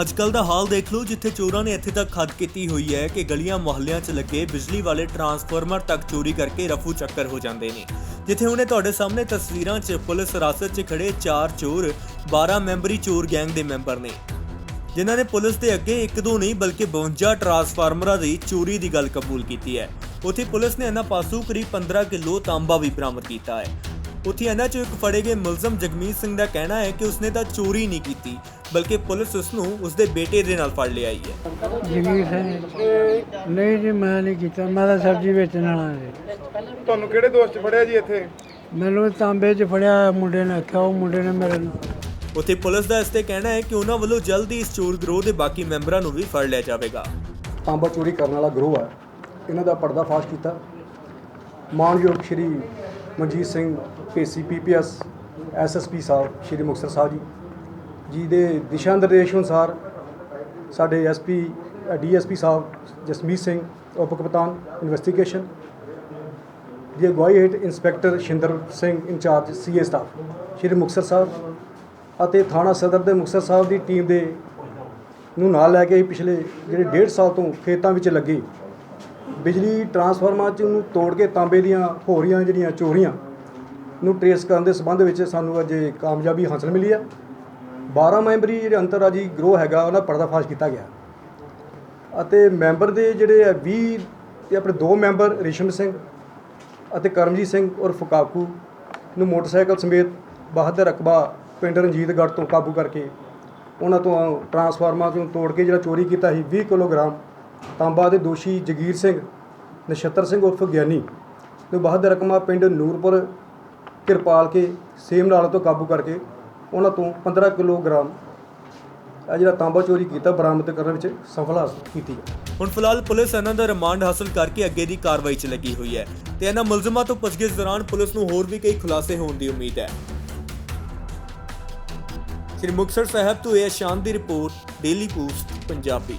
ਅੱਜਕੱਲ ਦਾ ਹਾਲ ਦੇਖ ਲਓ, ਜਿੱਥੇ ਚੋਰਾਂ ਨੇ ਇੱਥੇ ਤੱਕ ਖੱਦ ਕੀਤੀ ਹੋਈ ਹੈ ਕਿ ਗਲੀਆਂ ਮੁਹੱਲਿਆਂ 'ਚ ਲੱਗੇ ਬਿਜਲੀ ਵਾਲੇ ਟਰਾਂਸਫਾਰਮਰ ਤੱਕ ਚੋਰੀ ਕਰਕੇ ਰਫੂ ਚੱਕਰ ਹੋ ਜਾਂਦੇ ਨੇ। ਜਿੱਥੇ ਹੁਣੇ ਤੁਹਾਡੇ ਸਾਹਮਣੇ ਤਸਵੀਰਾਂ 'ਚ ਪੁਲਿਸ ਹਿਰਾਸਤ 'ਚ ਖੜੇ ਚਾਰ ਚੋਰ 12 ਮੈਂਬਰੀ ਚੋਰ ਗੈਂਗ ਦੇ ਮੈਂਬਰ ਨੇ। ਜਿਨ੍ਹਾਂ ਨੇ ਪੁਲਿਸ ਦੇ ਅੱਗੇ ਇੱਕ ਦੋ ਨਹੀਂ, ਬਲਕਿ 52 ਟਰਾਂਸਫਾਰਮਰਾਂ ਦੀ ਚੋਰੀ ਦੀ ਗੱਲ ਕਬੂਲ ਕੀਤੀ ਹੈ। ਉੱਥੇ ਪੁਲਿਸ ਨੇ ਇਹਨਾਂ ਪਾਸੋਂ ਕਰੀਬ 15 ਕਿਲੋ ਤਾਂਬਾ ਵੀ ਬਰਾਮਦ ਕੀਤਾ ਹੈ। ਉੱਥੇ ਇਹਨਾਂ ਚੋਂ ਇੱਕ ਫੜੇ ਗਏ ਮੁਲਜ਼ਮ ਜਗਮੀਤ ਸਿੰਘ ਦਾ ਕਹਿਣਾ ਹੈ ਕਿ ਉਸਨੇ ਤਾਂ ਚੋਰੀ ਨਹੀਂ ਕੀਤੀ ਬਲਕਿ ਪੁਲਿਸ ਉਸ ਨੂੰ ਉਸਦੇ ਬੇਟੇ ਦੇ ਨਾਲ ਫੜ ਲਿਆਈ ਹੈ। ਜਗੀਰ ਸਿੰਘ ਨਹੀਂ ਜੀ ਮੈਂ ਨਹੀਂ ਕੀਤਾ। ਮੈਂ ਤਾਂ ਸਬਜ਼ੀ ਵੇਚਣ ਵਾਲਾ ਜੀ। ਤੁਹਾਨੂੰ ਕਿਹੜੇ ਦੋਸਤ ਫੜਿਆ ਜੀ ਇੱਥੇ? ਮੈਨੂੰ ਤਾਂਬੇ 'ਚ ਫੜਿਆ ਮੁੰਡੇ ਨੇ ਆਖਿਆ ਉਹ ਮੁੰਡੇ ਨੇ ਮੇਰੇ ਨੂੰ ਉੱਥੇ ਪੁਲਿਸ ਦਾ ਇਸ ਤੇ ਕਹਿਣਾ ਹੈ ਕਿ ਉਹਨਾਂ ਵੱਲੋਂ ਜਲਦੀ ਇਸ ਚੋਰ ਗਰੋਹ ਦੇ ਬਾਕੀ ਮੈਂਬਰਾਂ ਨੂੰ ਵੀ ਫੜ ਲਿਆ ਜਾਵੇਗਾ। ਤਾਂਬਾ ਚੋਰੀ ਕਰਨ ਵਾਲਾ ਗਰੋਹ ਹੈ। ਇਹਨਾਂ ਦਾ ਪਰਦਾ ਫਾਸ਼ ਕੀਤਾ। ਮਾਨਯੋਗ Shri Manjit Singh PC PPS SSP ਸਾਹਿਬ, ਸ਼੍ਰੀ ਮੁਕਤਸਰ ਸਾਹਿਬ ਜੀ। ਜੀ ਦੇ ਦਿਸ਼ਾ ਨਿਰਦੇਸ਼ ਅਨੁਸਾਰ ਸਾਡੇ ਐਸਪੀ ਡੀਐਸਪੀ ਸਾਹਿਬ ਜਸਮੀਤ ਸਿੰਘ, ਉਪ ਕਪਤਾਨ ਇਨਵੈਸਟੀਗੇਸ਼ਨ, ਦੀ ਅਗਵਾਈ ਹੇਠ inspector Shinder Singh incharge CA staff, Shri Muktsar Sahib ਅਤੇ ਥਾਣਾ ਸਦਰ ਦੇ ਮੁਕਤਸਰ ਸਾਹਿਬ ਦੀ ਟੀਮ ਦੇ ਨੂੰ ਨਾਲ ਲੈ ਕੇ ਅਸੀਂ ਪਿਛਲੇ ਜਿਹੜੇ ਡੇਢ ਸਾਲ ਤੋਂ ਖੇਤਾਂ ਵਿੱਚ ਲੱਗੇ ਬਿਜਲੀ ਟਰਾਂਸਫਾਰਮਰਾਂ ਚ ਨੂੰ ਤੋੜ ਕੇ ਤਾਂਬੇ ਦੀਆਂ ਹੋ ਰਹੀਆਂ ਜਿਹੜੀਆਂ ਚੋਰੀਆਂ ਨੂੰ ਟਰੇਸ ਕਰਨ ਦੇ ਸੰਬੰਧ ਵਿੱਚ ਸਾਨੂੰ ਅੱਜ ਇਹ ਕਾਮਯਾਬੀ ਹਾਸਲ ਮਿਲੀ ਹੈ। 12 ਮੈਂਬਰੀ ਜਿਹੜੇ ਅੰਤਰਰਾਜੀ ਗਰੋਹ ਹੈਗਾ, ਉਹਨਾਂ ਪਰਦਾਫਾਸ਼ ਕੀਤਾ ਗਿਆ। ਅਤੇ ਮੈਂਬਰ ਦੇ ਜਿਹੜੇ ਹੈ 20 ਤੇ ਆਪਣੇ ਦੋ ਮੈਂਬਰ ਰਿਸ਼ਮ ਸਿੰਘ ਅਤੇ ਕਰਮਜੀਤ ਸਿੰਘ ਔਰ ਫੁਕਾਕੂ ਨੂੰ ਮੋਟਰਸਾਈਕਲ ਸਮੇਤ ਬਹਾਦਰ ਰਕਬਾ ਪਿੰਡ ਰਣਜੀਤਗੜ੍ਹ ਤੋਂ ਕਾਬੂ ਕਰਕੇ ਉਹਨਾਂ ਤੋਂ ਟਰਾਂਸਫਾਰਮਰ ਤੋਂ ਤੋੜ ਕੇ ਜਿਹੜਾ ਚੋਰੀ ਕੀਤਾ ਸੀ 20 ਕਿਲੋਗ੍ਰਾਮ ਤਾਂਬਾ ਦੇ ਦੋਸ਼ੀ ਜਗੀਰ ਸਿੰਘ, ਨਛੱਤਰ ਸਿੰਘ ਉਰਫ ਗਿਆਨੀ ਨੂੰ ਬਹਾਦਰ ਰਕਮਾ ਪਿੰਡ ਨੂਰਪੁਰ ਕਿਰਪਾਲ ਕੇ ਸੇਮਨਾਲ ਤੋਂ ਕਾਬੂ ਕਰਕੇ ਉਹਨਾਂ ਤੋਂ 15 ਕਿਲੋਗ੍ਰਾਮ ਇਹ ਜਿਹੜਾ ਤਾਂਬਾ ਚੋਰੀ ਕੀਤਾ, ਬਰਾਮਦ ਕਰਨ ਵਿੱਚ ਸਫਲ ਹਾਸਲ ਕੀਤੀ ਹੈ ਹੁਣ ਫਿਲਹਾਲ ਪੁਲਿਸ ਇਹਨਾਂ ਦਾ ਰਿਮਾਂਡ ਹਾਸਲ ਕਰਕੇ ਅੱਗੇ ਦੀ ਕਾਰਵਾਈ 'ਚ ਲੱਗੀ ਹੋਈ ਹੈ ਤੇ ਇਹਨਾਂ ਮੁਲਜ਼ਮਾਂ ਤੋਂ ਪੁੱਛਗਿੱਛ ਦੌਰਾਨ ਪੁਲਿਸ ਨੂੰ ਹੋਰ ਵੀ ਕਈ ਖੁਲਾਸੇ ਹੋਣ ਦੀ ਉਮੀਦ ਹੈ। ਸ੍ਰੀ ਮੁਕਤਸਰ ਸਾਹਿਬ ਤੋਂ ਇਹ ਸ਼ਾਨ ਦੀ ਰਿਪੋਰਟ, ਡੇਲੀ ਪੋਸਟ, ਪੰਜਾਬੀ।